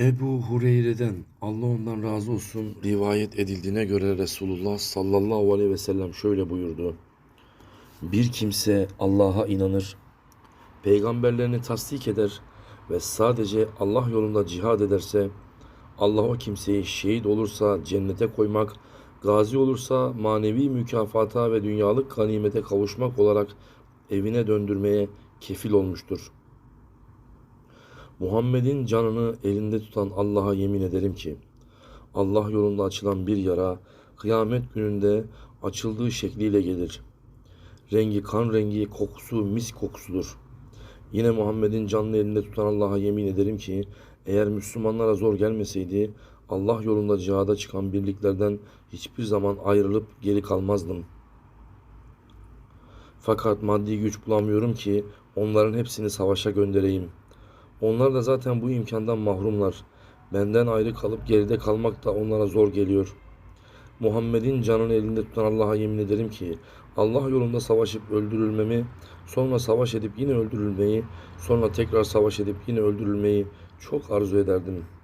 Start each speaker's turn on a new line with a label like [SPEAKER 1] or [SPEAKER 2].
[SPEAKER 1] Ebu Hureyre'den Allah ondan razı olsun rivayet edildiğine göre Resulullah sallallahu aleyhi ve sellem şöyle buyurdu. Bir kimse Allah'a inanır, peygamberlerini tasdik eder ve sadece Allah yolunda cihad ederse Allah o kimseyi şehit olursa cennete koymak, gazi olursa manevi mükafata ve dünyalık ganimete kavuşmak olarak evine döndürmeye kefil olmuştur.'' Muhammed'in canını elinde tutan Allah'a yemin ederim ki Allah yolunda açılan bir yara kıyamet gününde açıldığı şekliyle gelir. Rengi kan rengi, kokusu mis kokusudur. Yine Muhammed'in canını elinde tutan Allah'a yemin ederim ki eğer Müslümanlara zor gelmeseydi Allah yolunda cihada çıkan birliklerden hiçbir zaman ayrılıp geri kalmazdım. Fakat maddi güç bulamıyorum ki onların hepsini savaşa göndereyim.'' Onlar da zaten bu imkandan mahrumlar. Benden ayrı kalıp geride kalmak da onlara zor geliyor. Muhammed'in canını elinde tutan Allah'a yemin ederim ki Allah yolunda savaşıp öldürülmemi, sonra savaş edip yine öldürülmeyi, sonra tekrar savaş edip yine öldürülmeyi çok arzu ederdim.''